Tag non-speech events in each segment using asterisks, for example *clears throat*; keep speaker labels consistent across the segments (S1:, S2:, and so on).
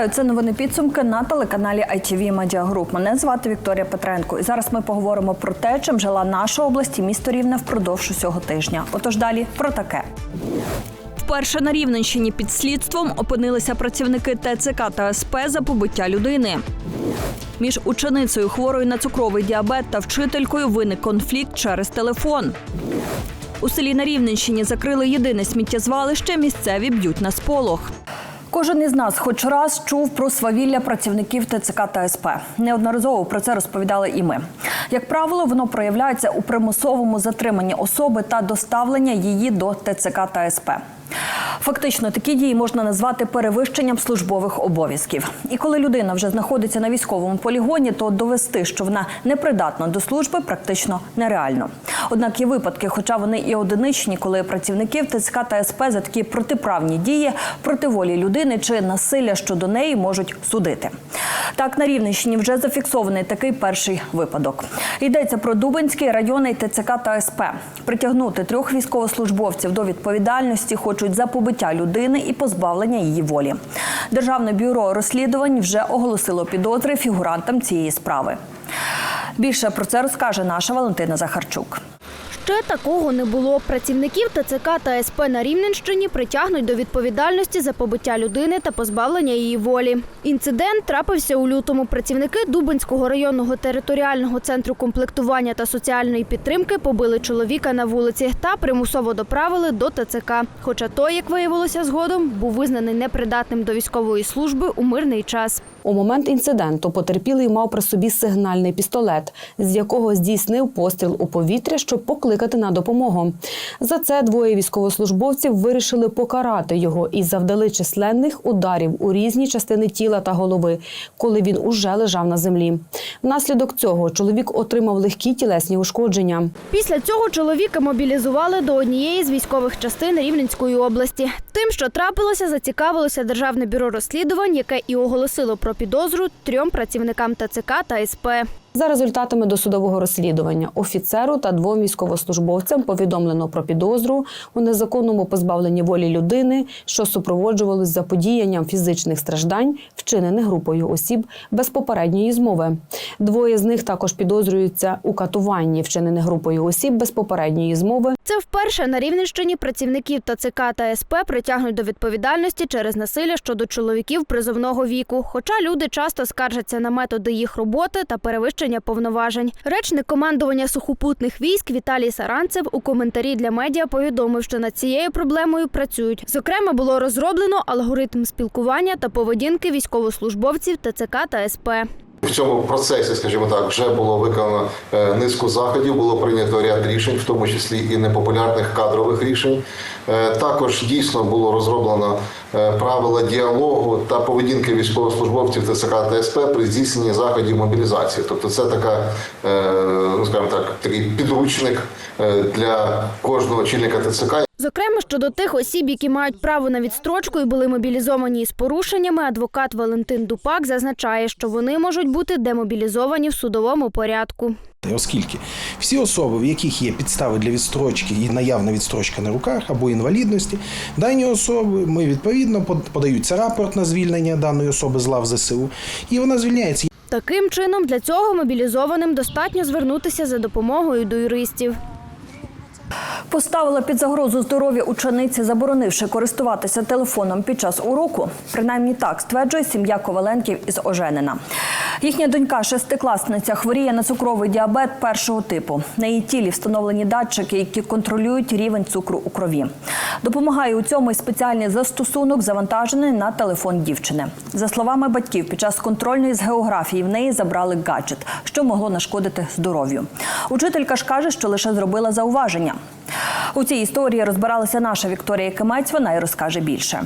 S1: Вітаю, це новини підсумки на телеканалі ITV Media Group. Мене звати Вікторія Петренко. І зараз ми поговоримо про те, чим жила наша область і місто Рівне впродовж усього тижня. Отож далі про таке. Вперше на Рівненщині під слідством опинилися працівники ТЦК та СП за побиття людини. Між ученицею хворою на цукровий діабет та вчителькою виник конфлікт через телефон. У селі на Рівненщині закрили єдине сміттєзвалище. Місцеві б'ють на сполох. Кожен із нас хоч раз чув про свавілля працівників ТЦК та СП. Неодноразово про це розповідали і ми. Як правило, воно проявляється у примусовому затриманні особи та доставлення її до ТЦК та СП. Фактично, такі дії можна назвати перевищенням службових обов'язків. І коли людина вже знаходиться на військовому полігоні, то довести, що вона непридатна до служби, практично нереально. Однак є випадки, хоча вони і одиничні, коли працівників ТЦК та СП за такі протиправні дії проти волі людини чи насилля щодо неї можуть судити. Так, на Рівненщині вже зафіксований такий перший випадок. Йдеться про Дубинський районний ТЦК та СП. Притягнути трьох військовослужбовців до відповідальності хочуть за побиття людини і позбавлення її волі. Державне бюро розслідувань вже оголосило підозри фігурантам цієї справи. Більше про це розкаже наша Валентина Захарчук.
S2: Ще такого не було. Працівників ТЦК та СП на Рівненщині притягнуть до відповідальності за побиття людини та позбавлення її волі. Інцидент трапився у лютому. Працівники Дубинського районного територіального центру комплектування та соціальної підтримки побили чоловіка на вулиці та примусово доправили до ТЦК. Хоча той, як виявилося згодом, був визнаний непридатним до військової служби у мирний час.
S3: У момент інциденту потерпілий мав при собі сигнальний пістолет, з якого здійснив постріл у повітря, щоб покликати на допомогу. За це двоє військовослужбовців вирішили покарати його і завдали численних ударів у різні частини тіла та голови, коли він уже лежав на землі. Внаслідок цього чоловік отримав легкі тілесні ушкодження.
S2: Після цього чоловіка мобілізували до однієї з військових частин Рівненської області. Тим, що трапилося, зацікавилося Державне бюро розслідувань, яке і оголосило про підозру трьом працівникам ТЦК та СП.
S3: За результатами досудового розслідування офіцеру та двом військовослужбовцям повідомлено про підозру у незаконному позбавленні волі людини, що супроводжувалось заподіянням фізичних страждань, вчинених групою осіб без попередньої змови. Двоє з них також підозрюються у катуванні, вчинених групою осіб без попередньої змови.
S2: Це вперше на Рівненщині працівників ТЦК та СП притягнуть до відповідальності через насилля щодо чоловіків призовного віку. Хоча люди часто скаржаться на методи їх роботи та перевищення повноважень. Речник командування сухопутних військ Віталій Саранцев у коментарі для медіа повідомив, що над цією проблемою працюють. Зокрема, було розроблено алгоритм спілкування та поведінки військовослужбовців ТЦК та СП.
S4: В цьому процесі, скажімо так, вже було виконано е, низку заходів, було прийнято ряд рішень, в тому числі і непопулярних кадрових рішень. Е, Також дійсно було розроблено е, правила діалогу та поведінки військовослужбовців ТЦК та СП при здійсненні заходів мобілізації. Тобто, це така, ну скажімо так, такий підручник для кожного очільника ТЦК.
S2: Зокрема, щодо тих осіб, які мають право на відстрочку і були мобілізовані із порушеннями, адвокат Валентин Дупак зазначає, що вони можуть бути демобілізовані в судовому порядку.
S5: Оскільки всі особи, в яких є підстави для відстрочки і наявна відстрочка на руках або інвалідності, дані особи ми відповідно под- подаються рапорт на звільнення даної особи з лав ЗСУ, і вона звільняється.
S2: Таким чином, для цього мобілізованим достатньо звернутися за допомогою до юристів.
S1: Поставила під загрозу здоров'я учениці, заборонивши користуватися телефоном під час уроку. Принаймні так стверджує сім'я Коваленків із Оженина. Їхня донька, шестикласниця, хворіє на цукровий діабет першого типу. На її тілі встановлені датчики, які контролюють рівень цукру у крові. Допомагає у цьому й спеціальний застосунок, завантажений на телефон дівчини. За словами батьків, під час контрольної з географії в неї забрали гаджет, що могло нашкодити здоров'ю. Учителька ж каже, що лише зробила зауваження. У цій історії розбиралася наша Вікторія Кимець. Вона й розкаже більше.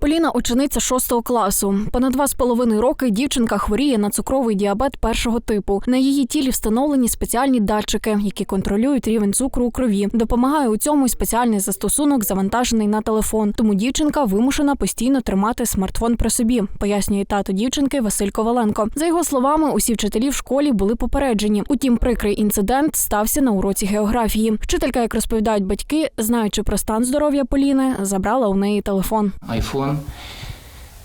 S6: Поліна учениця шостого класу. Понад два з половиною роки дівчинка хворіє на цукровий діабет першого типу. На її тілі встановлені спеціальні датчики, які контролюють рівень цукру у крові. Допомагає у цьому й спеціальний застосунок, завантажений на телефон. Тому дівчинка вимушена постійно тримати смартфон при собі, пояснює тато дівчинки Василь Коваленко. За його словами, усі вчителі в школі були попереджені. Утім, прикрий інцидент стався на уроці географії. Вчителька, як розповідають батьки, знаючи про стан здоров'я Поліни, забрала у неї телефон.
S7: iPhone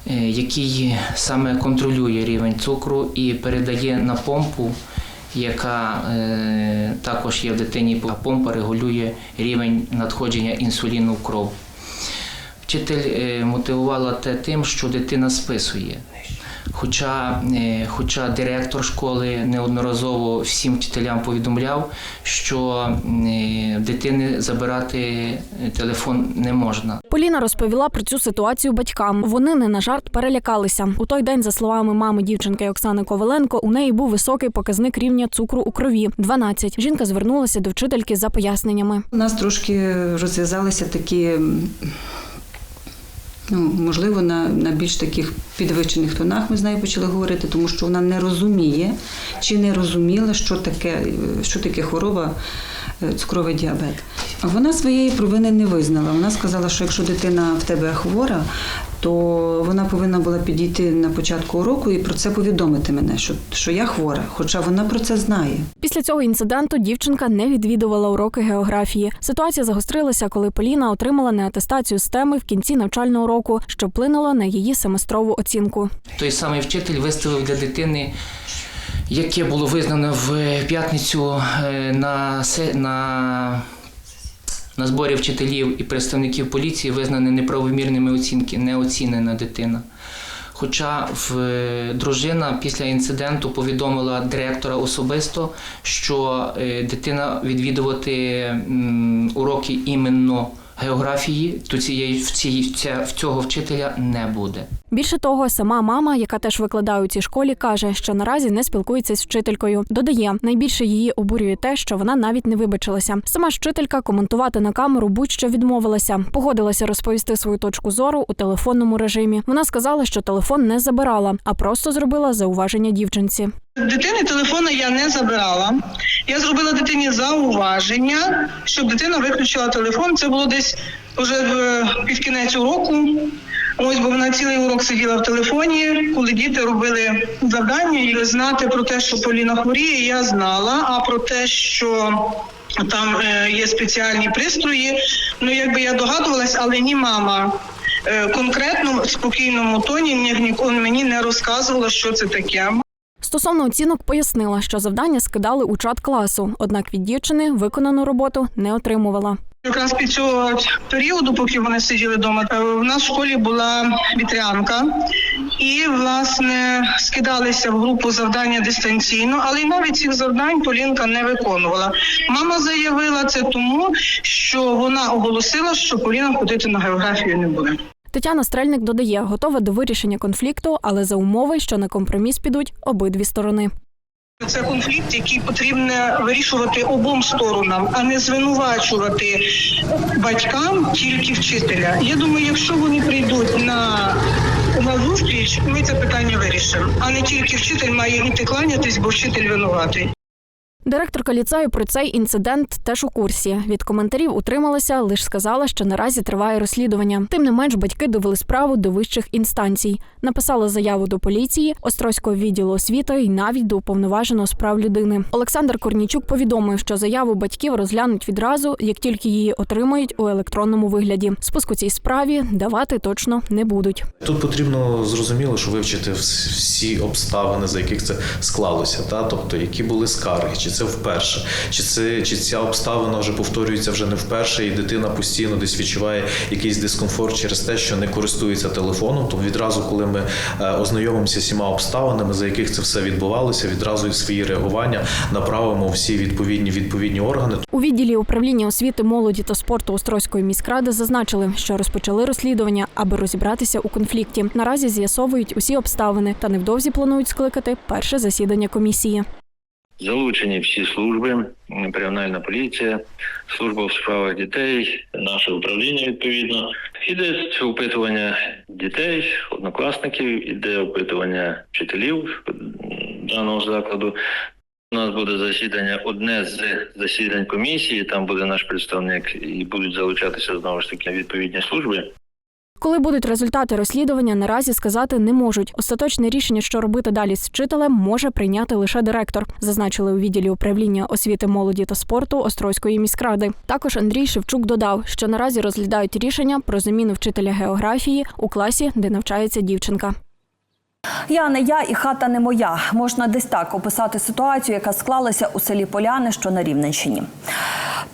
S7: е, який саме контролює рівень цукру і передає на помпу, яка е, також є в дитині, а помпа регулює рівень надходження інсуліну в кров. Вчитель е, мотивувала те тим, що дитина списує. Хоча, е, хоча директор школи неодноразово всім вчителям повідомляв, що е, дитини забирати е, телефон не можна.
S6: Поліна розповіла про цю ситуацію батькам. Вони не на жарт перелякалися. У той день, за словами мами дівчинки Оксани Коваленко, у неї був високий показник рівня цукру у крові 12. Жінка звернулася до вчительки за поясненнями.
S8: У нас трошки розв'язалися такі, ну, можливо, на, на більш таких підвищених тонах ми з нею почали говорити, тому що вона не розуміє чи не розуміла, що таке, що таке хвороба е, цукровий діабет. А Вона своєї провини не визнала. Вона сказала, що якщо дитина в тебе хвора, то вона повинна була підійти на початку уроку і про це повідомити мене, що, що я хвора, хоча вона про це знає.
S6: Після цього інциденту дівчинка не відвідувала уроки географії. Ситуація загострилася, коли Поліна отримала неатестацію з теми в кінці навчального року, що вплинуло на її семестрову оцінку.
S7: Той самий вчитель виставив для дитини, яке було визнано в п'ятницю е, на, на, на зборі вчителів і представників поліції, визнане неправомірними оцінки, не оцінена дитина. Хоча в, е, дружина після інциденту повідомила директора особисто, що е, дитина відвідувати уроки іменно географії, то цієї в цього вчителя не буде.
S6: Більше того, сама мама, яка теж викладає у цій школі, каже, що наразі не спілкується з вчителькою. Додає, найбільше її обурює те, що вона навіть не вибачилася. Сама ж вчителька коментувати на камеру будь-що відмовилася. Погодилася розповісти свою точку зору у телефонному режимі. Вона сказала, що телефон не забирала, а просто зробила зауваження дівчинці.
S9: Дитини телефона я не забирала. Я зробила дитині зауваження, щоб дитина виключила телефон. Це було десь вже в півкінець уроку. Ось, бо вона цілий урок сиділа в телефоні, коли діти робили завдання і знати про те, що Поліна хворіє, я знала. А про те, що там е, є спеціальні пристрої, ну якби я догадувалась, але ні мама. е, Конкретно в спокійному тоні ні- мені не розказувала, що це таке.
S6: Стосовно оцінок пояснила, що завдання скидали у чат класу, однак від дівчини виконану роботу не отримувала.
S9: Якраз під цього періоду, поки вони сиділи вдома, е, в нас в школі була вітрянка, і власне скидалися в групу завдання дистанційно, але й навіть цих завдань Полінка не виконувала. Мама заявила це тому, що вона оголосила, що Поліна ходити на географію не буде.
S6: Тетяна Стрельник додає, готова до вирішення конфлікту, але за умови, що на компроміс підуть обидві сторони.
S9: Це конфлікт, який потрібно вирішувати обом сторонам, а не звинувачувати батькам тільки вчителя. Я думаю, якщо вони прийдуть на, на зустріч, ми це питання вирішимо. А не тільки вчитель має йти кланятись, бо вчитель винуватий.
S6: Директорка ліцею про цей інцидент теж у курсі. Від коментарів утрималася, лише сказала, що наразі триває розслідування. Тим не менш, батьки довели справу до вищих інстанцій. Написали заяву до поліції, Острозького відділу освіти і навіть до уповноваженого з прав людини. Олександр Корнічук повідомив, що заяву батьків розглянуть відразу, як тільки її отримають у електронному вигляді. Спуску цій справі давати точно не будуть.
S10: Тут потрібно зрозуміло, що вивчити всі обставини, за яких це склалося, та тобто які були скарги, чи це вперше, чи це чи ця обставина вже повторюється вже не вперше, і дитина постійно десь відчуває якийсь дискомфорт через те, що не користується телефоном. То відразу, коли ми е, ознайомимося всіма обставинами, за яких це все відбувалося, відразу і свої реагування направимо всі відповідні відповідні органи.
S6: У відділі управління освіти, молоді та спорту Острозької міськради зазначили, що розпочали розслідування, аби розібратися у конфлікті. Наразі з'ясовують усі обставини та невдовзі планують скликати перше засідання комісії.
S11: Залучені всі служби, кримінальна поліція, служба у справах дітей, наше управління відповідно. Іде опитування дітей, однокласників, іде опитування вчителів даного закладу. У нас буде засідання, одне з засідань комісії. Там буде наш представник і будуть залучатися знову ж таки відповідні служби.
S6: Коли будуть результати розслідування, наразі сказати не можуть. Остаточне рішення, що робити далі з вчителем, може прийняти лише директор, зазначили у відділі управління освіти, молоді та спорту Острозької міськради. Також Андрій Шевчук додав, що наразі розглядають рішення про заміну вчителя географії у класі, де навчається дівчинка.
S1: Я не я і хата не моя. Можна десь так описати ситуацію, яка склалася у селі Поляни, що на Рівненщині.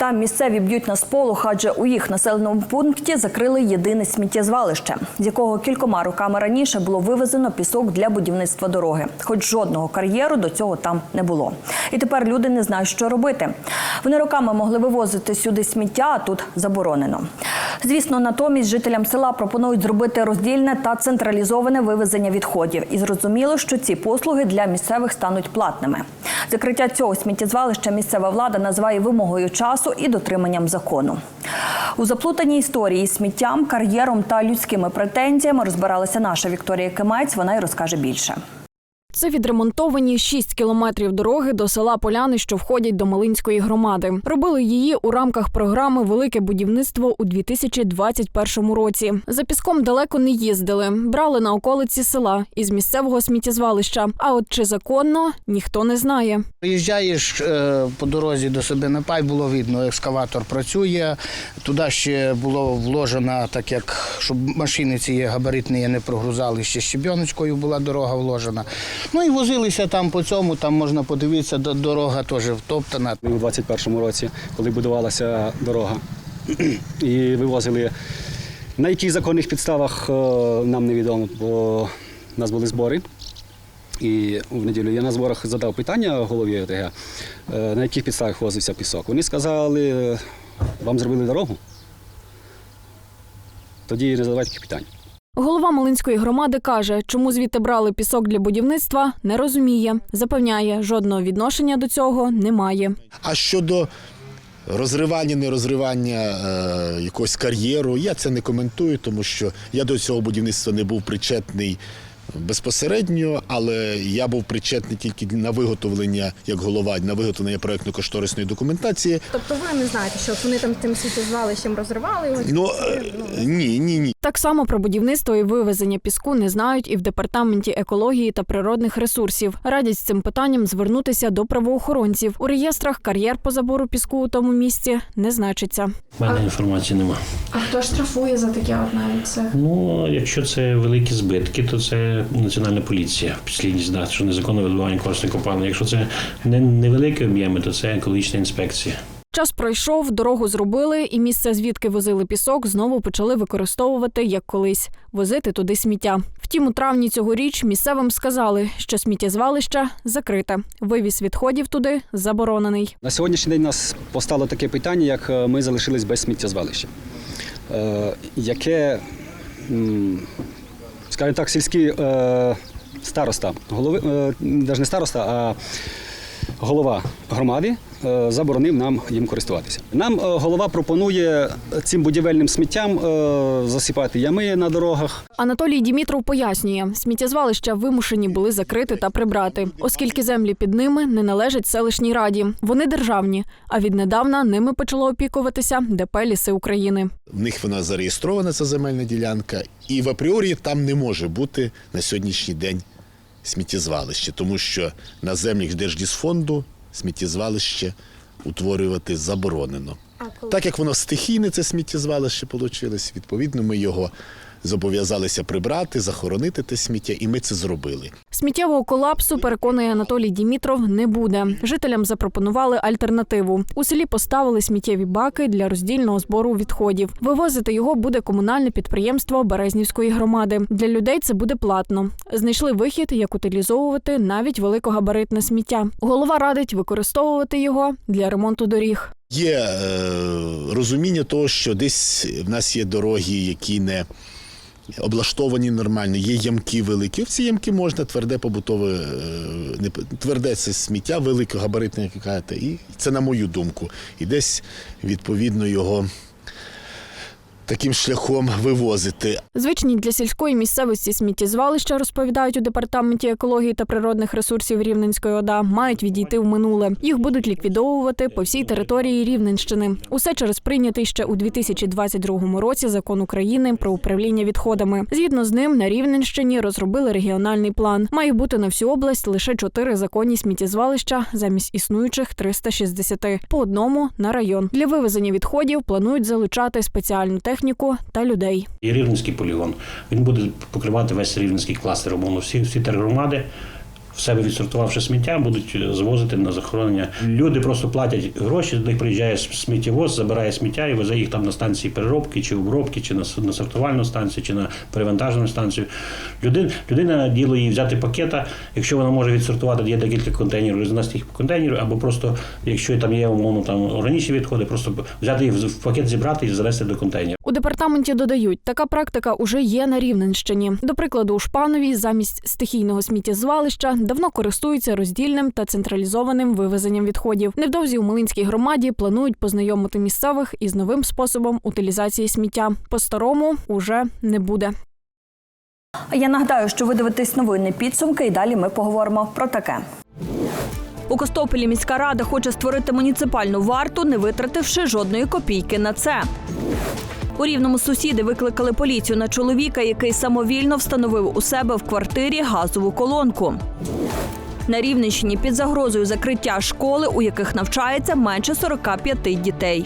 S1: Там місцеві б'ють на сполох, адже у їх населеному пункті закрили єдине сміттєзвалище, з якого кількома роками раніше було вивезено пісок для будівництва дороги. Хоч жодного кар'єру до цього там не було. І тепер люди не знають, що робити. Вони роками могли вивозити сюди сміття, а тут заборонено. Звісно, натомість жителям села пропонують зробити роздільне та централізоване вивезення відходів. І зрозуміло, що ці послуги для місцевих стануть платними. Закриття цього сміттєзвалища місцева влада називає вимогою часу і дотриманням закону. У заплутаній історії з сміттям, кар'єром та людськими претензіями розбиралася наша Вікторія Кимець. Вона й розкаже більше.
S6: Це відремонтовані 6 кілометрів дороги до села Поляни, що входять до Малинської громади. Робили її у рамках програми Велике будівництво у 2021 році. За піском далеко не їздили, брали на околиці села із місцевого сміттєзвалища. А от чи законно ніхто не знає.
S12: Приїжджаєш е, по дорозі до себе на пай, було видно, екскаватор працює. Туди ще було вложено, так як щоб машини ці габаритні не прогрузали, ще щебіночкою була дорога вложена. Ну і возилися там по цьому, там можна подивитися, дорога теж втоптана.
S13: у 21-му році, коли будувалася дорога. *clears throat* І вивозили на яких законних підставах е, нам невідомо, бо в нас були збори. І в неділю я на зборах задав питання голові ОТГ, е, на яких підставах возився пісок. Вони сказали, вам зробили дорогу. Тоді не задавайте таких питань.
S6: Голова Малинської громади каже, чому звідти брали пісок для будівництва, не розуміє. Запевняє, жодного відношення до цього немає.
S14: А щодо розривання, не розривання е, якогось кар'єру, я це не коментую, тому що я до цього будівництва не був причетний безпосередньо, але я був причетний тільки на виготовлення, як голова, на виготовлення проєктно-кошторисної документації.
S15: Тобто ви не знаєте, що вони там тим сміттєзвалищем розривали його?
S14: Ну е, ні, ні, ні.
S6: Так само про будівництво і вивезення піску не знають і в департаменті екології та природних ресурсів. Радять з цим питанням звернутися до правоохоронців. У реєстрах кар'єр по забору піску у тому місці не значиться.
S16: У мене інформації нема.
S15: А хто штрафує за таке от навіть це?
S16: Ну, якщо це великі збитки, то це національна поліція. Підслідність дасть, що незаконне видобування корисних копалин. Якщо це не невеликі об'єми, то це екологічна інспекція.
S6: Час пройшов, дорогу зробили, і місце, звідки возили пісок, знову почали використовувати як колись возити туди сміття. Втім, у травні цьогоріч місцевим сказали, що сміттєзвалище закрите. Вивіз відходів туди заборонений.
S13: На сьогоднішній день у нас постало таке питання, як е, ми залишились без сміттєзвалища, е, яке, м, скажімо так, сільський е, староста, голови, е, навіть не староста, а голова громади е, заборонив нам їм користуватися. Нам е, голова пропонує цим будівельним сміттям е, засипати ями на дорогах,
S6: Анатолій Дімітров пояснює, сміттєзвалища вимушені були закрити та прибрати, оскільки землі під ними не належать селищній раді. Вони державні, а віднедавна ними почало опікуватися ДП «Ліси України.
S14: В них вона зареєстрована, ця земельна ділянка, і в апріорі там не може бути на сьогоднішній день сміттєзвалище, тому що на землях Держдісфонду сміттєзвалище утворювати заборонено. Так як воно стихійне, це сміттєзвалище вийшло, відповідно, ми його зобов'язалися прибрати, захоронити те сміття, і ми це зробили.
S6: Сміттєвого колапсу, переконує Анатолій Дімітров, не буде. Жителям запропонували альтернативу. У селі поставили сміттєві баки для роздільного збору відходів. Вивозити його буде комунальне підприємство Березнівської громади. Для людей це буде платно. Знайшли вихід, як утилізовувати навіть великогабаритне сміття. Голова радить використовувати його для ремонту доріг.
S14: Є е, розуміння того, що десь в нас є дороги, які не облаштовані нормально, є ямки великі. В ці ямки можна тверде побутове, е, не тверде це сміття, великогабаритне, як ви кажете, і це на мою думку. І десь відповідно його таким шляхом вивозити.
S6: Звичні для сільської місцевості сміттєзвалища, розповідають у департаменті екології та природних ресурсів Рівненської ОДА, мають відійти в минуле. Їх будуть ліквідовувати по всій території Рівненщини. Усе через прийнятий ще у 2022 році закон України про управління відходами. Згідно з ним, на Рівненщині розробили регіональний план. Має бути на всю область лише чотири законні сміттєзвалища замість існуючих 360. по одному на район. Для вивезення відходів планують залучати спеціальну техніку та людей.
S16: І Рівненський полігон. Він буде покривати весь рівненський кластер. Умовно, всі, всі тергромади себе відсортувавши сміття, будуть звозити на захоронення. Люди просто платять гроші, до них приїжджає сміттєвоз, забирає сміття і везе їх там на станції переробки чи обробки, чи на, сортувальну станцію, чи на перевантажену станцію. Людина, людина діло їй взяти пакета, якщо вона може відсортувати, є декілька контейнерів, занести їх по контейнеру, або просто, якщо там є умовно там органічні відходи, просто взяти їх в пакет, зібрати і занести до контейнера.
S6: У департаменті додають, така практика уже є на Рівненщині. До прикладу, у Шпанові замість стихійного сміттєзвалища давно користуються роздільним та централізованим вивезенням відходів. Невдовзі у Милинській громаді планують познайомити місцевих із новим способом утилізації сміття. По-старому уже не буде.
S1: Я нагадаю, що ви дивитесь новини підсумки, і далі ми поговоримо про таке. У Костополі міська рада хоче створити муніципальну варту, не витративши жодної копійки на це. У рівному сусіди викликали поліцію на чоловіка, який самовільно встановив у себе в квартирі газову колонку. На Рівненщині під загрозою закриття школи, у яких навчається менше 45 дітей.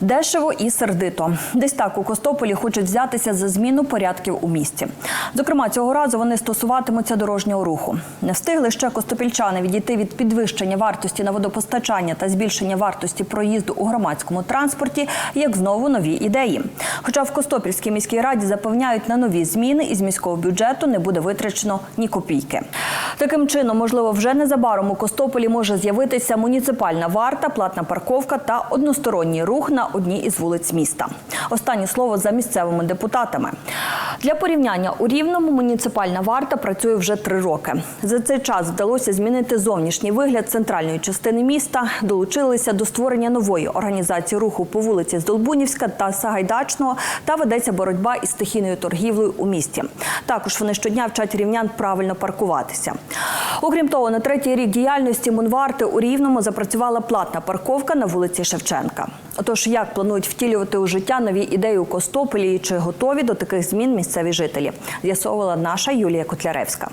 S1: Дешево і сердито. Десь так у Костополі хочуть взятися за зміну порядків у місті. Зокрема, цього разу вони стосуватимуться дорожнього руху. Не встигли ще костопільчани відійти від підвищення вартості на водопостачання та збільшення вартості проїзду у громадському транспорті, як знову нові ідеї. Хоча в Костопільській міській раді запевняють, на нові зміни із міського бюджету не буде витрачено ні копійки. Таким чином, можливо, вже незабаром у Костополі може з'явитися муніципальна варта, платна парковка та односторонній рух на одній із вулиць міста. Останнє слово за місцевими депутатами. Для порівняння у Рівному муніципальна варта працює вже три роки. За цей час вдалося змінити зовнішній вигляд центральної частини міста, долучилися до створення нової організації руху по вулиці Здолбунівська та Сагайдачного та ведеться боротьба із стихійною торгівлею у місті. Також вони щодня вчать рівнян правильно паркуватися. Окрім того, на третій рік діяльності Мунварти у Рівному запрацювала платна парковка на вулиці Шевченка. Отож, як планують втілювати у життя нові ідеї у Костополі і чи готові до таких змін місцеві жителі? З'ясовувала наша Юлія Котляревська.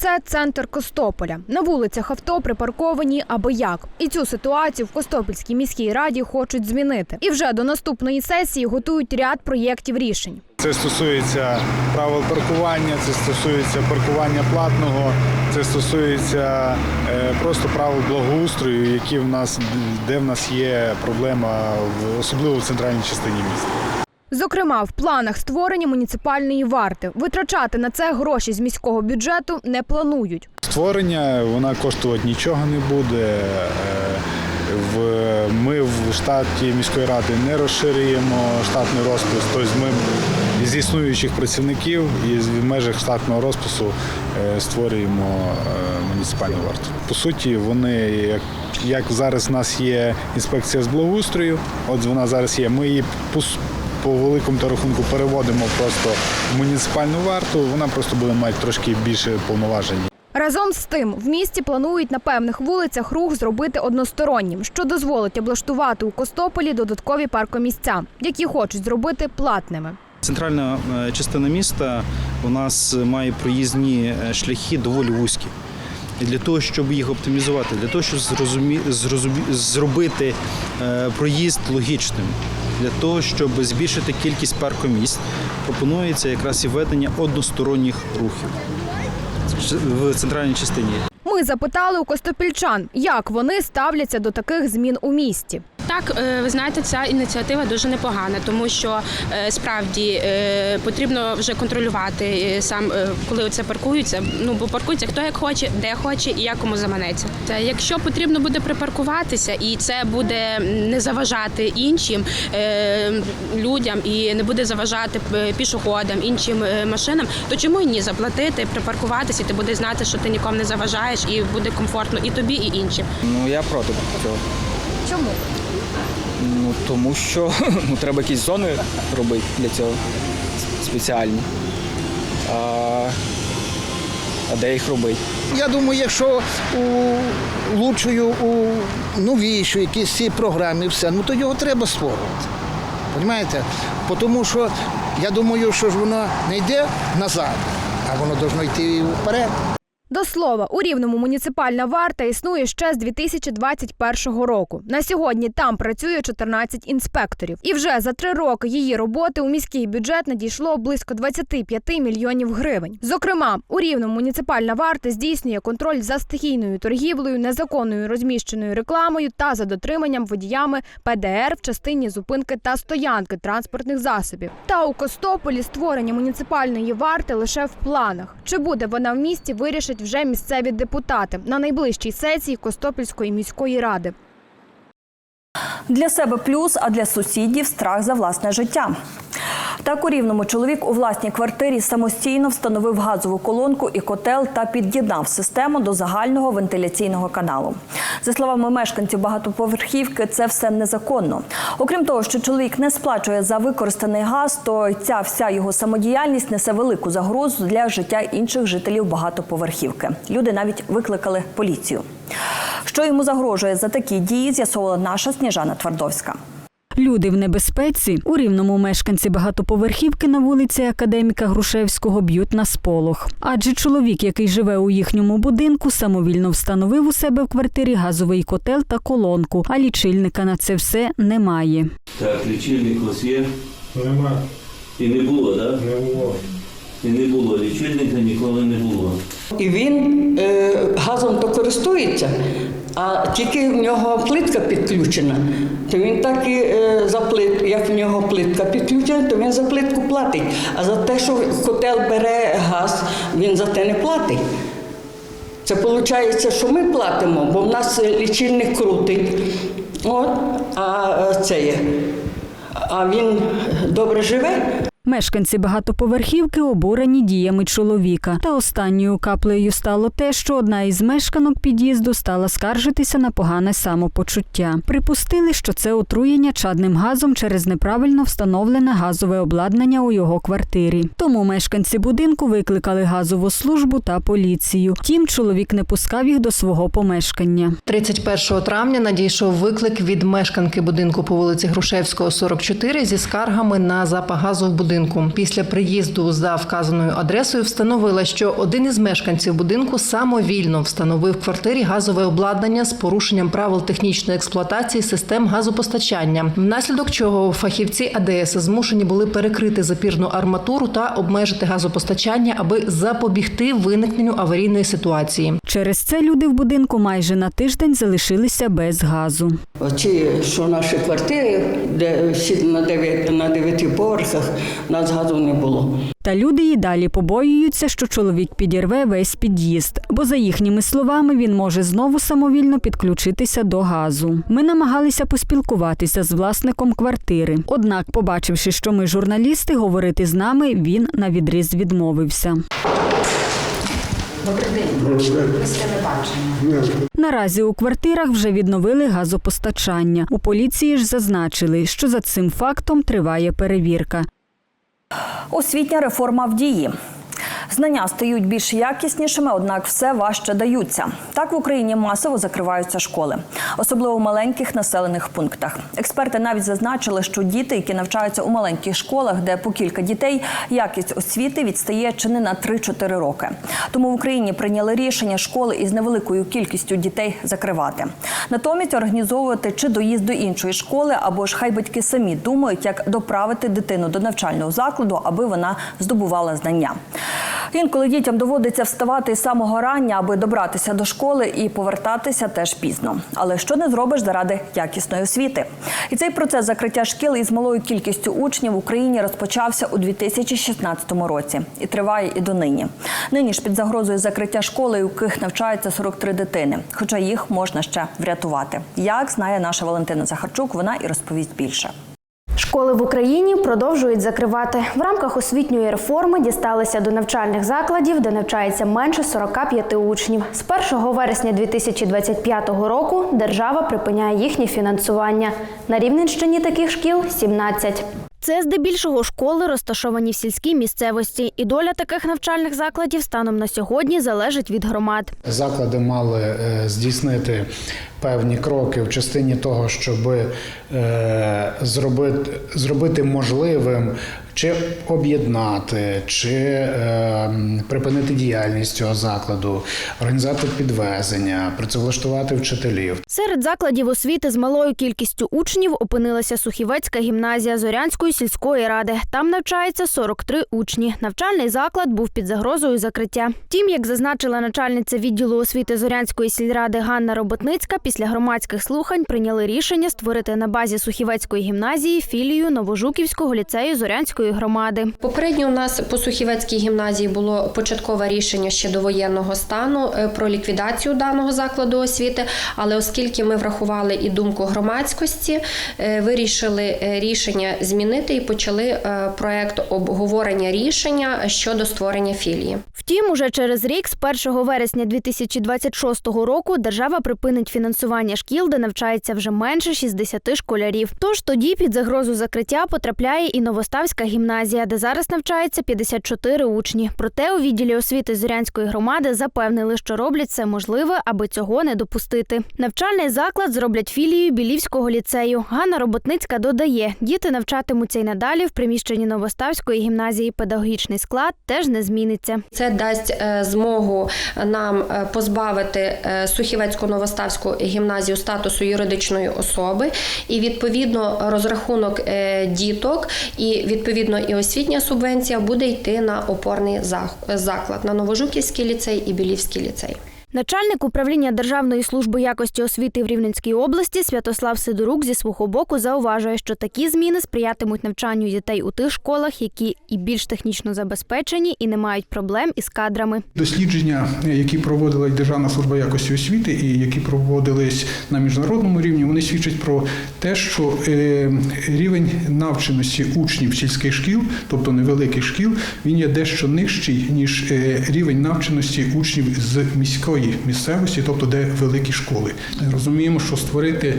S17: Це центр Костополя. На вулицях авто припарковані аби як. І цю ситуацію в Костопільській міській раді хочуть змінити. І вже до наступної сесії готують ряд проєктів рішень.
S18: Це стосується правил паркування, це стосується паркування платного, це стосується е, просто правил благоустрою, які в нас де в нас є проблема, особливо в центральній частині міста.
S17: Зокрема, в планах створення муніципальної варти. Витрачати на це гроші з міського бюджету не планують.
S18: Створення вона коштувати нічого не буде. Е, ми в штаті міської ради не розширюємо штатний розпис, тобто ми з існуючих працівників і в межах штатного розпису е, створюємо е, муніципальну варту. По суті, вони, як, зараз в нас є інспекція з благоустрою, от вона зараз є, ми її по, великому та рахунку переводимо просто в муніципальну варту, вона просто буде мати трошки більше повноважень.
S17: Разом з тим, в місті планують на певних вулицях рух зробити одностороннім, що дозволить облаштувати у Костополі додаткові паркомісця, які хочуть зробити платними.
S19: Центральна е, частина міста у нас має проїзні е, шляхи доволі вузькі. І для того, щоб їх оптимізувати, для того, щоб зрозумі... зробити е, проїзд логічним, для того, щоб збільшити кількість паркомісць, пропонується якраз і введення односторонніх рухів в центральній частині.
S17: Ми запитали у костопільчан, як вони ставляться до таких змін у місті.
S20: Так, е, ви знаєте, ця ініціатива дуже непогана, тому що е, справді е, потрібно вже контролювати сам, коли це паркуються. Ну бо паркуються хто як хоче, де хоче і як кому заманеться. Та якщо потрібно буде припаркуватися, і це буде не заважати іншим людям і не буде заважати пішоходам, іншим машинам, то чому й ні заплатити, припаркуватися, і ти будеш знати, що ти нікому не заважаєш, і буде комфортно і тобі, і іншим.
S21: Ну я проти цього.
S17: Чому?
S21: Ну тому що *laughs* ну, треба якісь зони робити для цього спеціальні. А, а де їх робити?
S4: Я думаю, якщо у лучшою, у новішої якісь ці програмі, все, ну то його треба створювати. Розумієте? Тому що я думаю, що ж воно не йде назад, а воно повинно йти вперед.
S17: До слова, у Рівному муніципальна варта існує ще з 2021 року. На сьогодні там працює 14 інспекторів. І вже за три роки її роботи у міський бюджет надійшло близько 25 мільйонів гривень. Зокрема, у Рівному муніципальна варта здійснює контроль за стихійною торгівлею, незаконною розміщеною рекламою та за дотриманням водіями ПДР в частині зупинки та стоянки транспортних засобів. Та у Костополі створення муніципальної варти лише в планах. Чи буде вона в місті, вирішать вже місцеві депутати на найближчій сесії Костопільської міської ради.
S1: Для себе плюс, а для сусідів страх за власне життя. Так у рівному чоловік у власній квартирі самостійно встановив газову колонку і котел та під'єднав систему до загального вентиляційного каналу. За словами мешканців багатоповерхівки, це все незаконно. Окрім того, що чоловік не сплачує за використаний газ, то ця вся його самодіяльність несе велику загрозу для життя інших жителів багатоповерхівки. Люди навіть викликали поліцію. Що йому загрожує за такі дії, з'ясовувала наша Сніжана Твардовська.
S22: Люди в небезпеці у рівному мешканці багатоповерхівки на вулиці Академіка Грушевського б'ють на сполох. Адже чоловік, який живе у їхньому будинку, самовільно встановив у себе в квартирі газовий котел та колонку, а лічильника на це все немає.
S23: Так, лічильник у вас є? Нема. І не було, так? Не було. І не було. Лічильника ніколи не було.
S24: І він е, газом то користується, а тільки в нього плитка підключена. То він так і е, за плит, як в нього плитка підключена, то він за плитку платить. А за те, що котел бере газ, він за те не платить. Це виходить, що ми платимо, бо в нас лічильник крутить. От, а е, це є. А він добре живе.
S22: Мешканці багатоповерхівки обурені діями чоловіка. Та останньою каплею стало те, що одна із мешканок під'їзду стала скаржитися на погане самопочуття. Припустили, що це отруєння чадним газом через неправильно встановлене газове обладнання у його квартирі. Тому мешканці будинку викликали газову службу та поліцію. Втім, чоловік не пускав їх до свого помешкання.
S25: 31 травня надійшов виклик від мешканки будинку по вулиці Грушевського, 44 зі скаргами на запах газу в будинку. Після приїзду за вказаною адресою встановила, що один із мешканців будинку самовільно встановив в квартирі газове обладнання з порушенням правил технічної експлуатації систем газопостачання, внаслідок чого фахівці АДС змушені були перекрити запірну арматуру та обмежити газопостачання, аби запобігти виникненню аварійної ситуації.
S22: Через це люди в будинку майже на тиждень залишилися без газу.
S24: Оці, що наші квартири, де всі на дев'яти на дев'яти поверхах, нас газу не було.
S22: Та люди й далі побоюються, що чоловік підірве весь під'їзд, бо за їхніми словами він може знову самовільно підключитися до газу. Ми намагалися поспілкуватися з власником квартири. Однак, побачивши, що ми журналісти, говорити з нами він на відріз відмовився.
S24: Добрий день. Ми з телебачення.
S22: Наразі у квартирах вже відновили газопостачання. У поліції ж зазначили, що за цим фактом триває перевірка.
S1: Освітня реформа в дії. Знання стають більш якіснішими, однак все важче даються. Так в Україні масово закриваються школи, особливо в маленьких населених пунктах. Експерти навіть зазначили, що діти, які навчаються у маленьких школах, де по кілька дітей, якість освіти відстає чи не на 3-4 роки. Тому в Україні прийняли рішення школи із невеликою кількістю дітей закривати. Натомість організовувати чи доїзд до іншої школи, або ж хай батьки самі думають, як доправити дитину до навчального закладу, аби вона здобувала знання. Інколи дітям доводиться вставати з самого рання, аби добратися до школи і повертатися теж пізно. Але що не зробиш заради якісної освіти? І цей процес закриття шкіл із малою кількістю учнів в Україні розпочався у 2016 році і триває і донині. Нині ж під загрозою закриття школи, у яких навчаються 43 дитини, хоча їх можна ще врятувати. Як знає наша Валентина Захарчук, вона і розповість більше.
S2: Школи в Україні продовжують закривати. В рамках освітньої реформи дісталися до навчальних закладів, де навчається менше 45 учнів. З 1 вересня 2025 року держава припиняє їхнє фінансування. На Рівненщині таких шкіл 17. Це здебільшого школи, розташовані в сільській місцевості, і доля таких навчальних закладів станом на сьогодні залежить від громад.
S12: Заклади мали е, здійснити певні кроки в частині того, щоб е, зробити, зробити можливим чи об'єднати, чи е, припинити діяльність цього закладу, організувати підвезення, працевлаштувати вчителів.
S2: Серед закладів освіти з малою кількістю учнів опинилася Сухівецька гімназія Зорянської сільської ради. Там навчається 43 учні. Навчальний заклад був під загрозою закриття. Втім, як зазначила начальниця відділу освіти Зорянської сільради Ганна Роботницька, після громадських слухань прийняли рішення створити на базі Сухівецької гімназії філію Новожуківського ліцею Зорянської громади.
S26: Попередньо у нас по Сухівецькій гімназії було початкове рішення ще до воєнного стану е, про ліквідацію даного закладу освіти. Але оскільки ми врахували і думку громадськості, е, вирішили е, рішення змінити і почали проект обговорення рішення щодо створення філії.
S2: Втім, уже через рік, з 1 вересня 2026 року, держава припинить фінансування шкіл, де навчається вже менше 60 школярів. Тож тоді під загрозу закриття потрапляє і Новоставська гімназія, де зараз навчається 54 учні. Проте у відділі освіти Зорянської громади запевнили, що роблять все можливе, аби цього не допустити. Навчальний заклад зроблять філією Білівського ліцею. Ганна Роботницька додає, діти навчатимуться й надалі в приміщенні Новоставської гімназії. Педагогічний склад теж не зміниться.
S26: Це дасть е, змогу нам е, позбавити е, Сухівецьку Новоставську гімназію статусу юридичної особи, і відповідно розрахунок діток, і відповідно і освітня субвенція буде йти на опорний заклад на Новожуківський ліцей і Білівський ліцей.
S2: Начальник управління Державної служби якості освіти в Рівненській області Святослав Сидорук зі свого боку зауважує, що такі зміни сприятимуть навчанню дітей у тих школах, які і більш технічно забезпечені, і не мають проблем із кадрами.
S27: Дослідження, які проводила Державна служба якості освіти, і які проводились на міжнародному рівні, вони свідчать про те, що е, рівень навченості учнів сільських шкіл, тобто невеликих шкіл, він є дещо нижчий ніж е, рівень навченості учнів з міської місцевості, тобто де великі школи. Розуміємо, що створити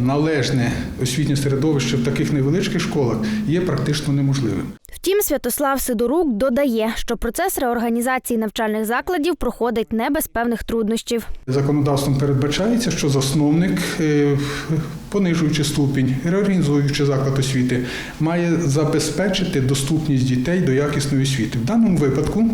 S27: належне освітнє середовище в таких невеличких школах є практично неможливим.
S2: Втім, Святослав Сидорук додає, що процес реорганізації навчальних закладів проходить не без певних труднощів.
S27: Законодавством передбачається, що засновник, е, понижуючи ступінь, реорганізуючи заклад освіти, має забезпечити доступність дітей до якісної освіти. В даному випадку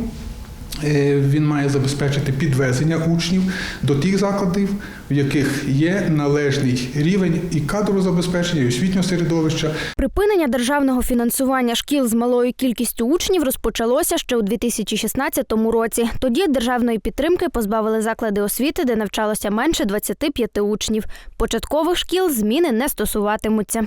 S27: він має забезпечити підвезення учнів до тих закладів, в яких є належний рівень і кадрового забезпечення, і освітнього середовища,
S2: Припинення державного фінансування шкіл з малою кількістю учнів розпочалося ще у 2016 році. Тоді державної підтримки позбавили заклади освіти, де навчалося менше 25 учнів. Початкових шкіл зміни не стосуватимуться.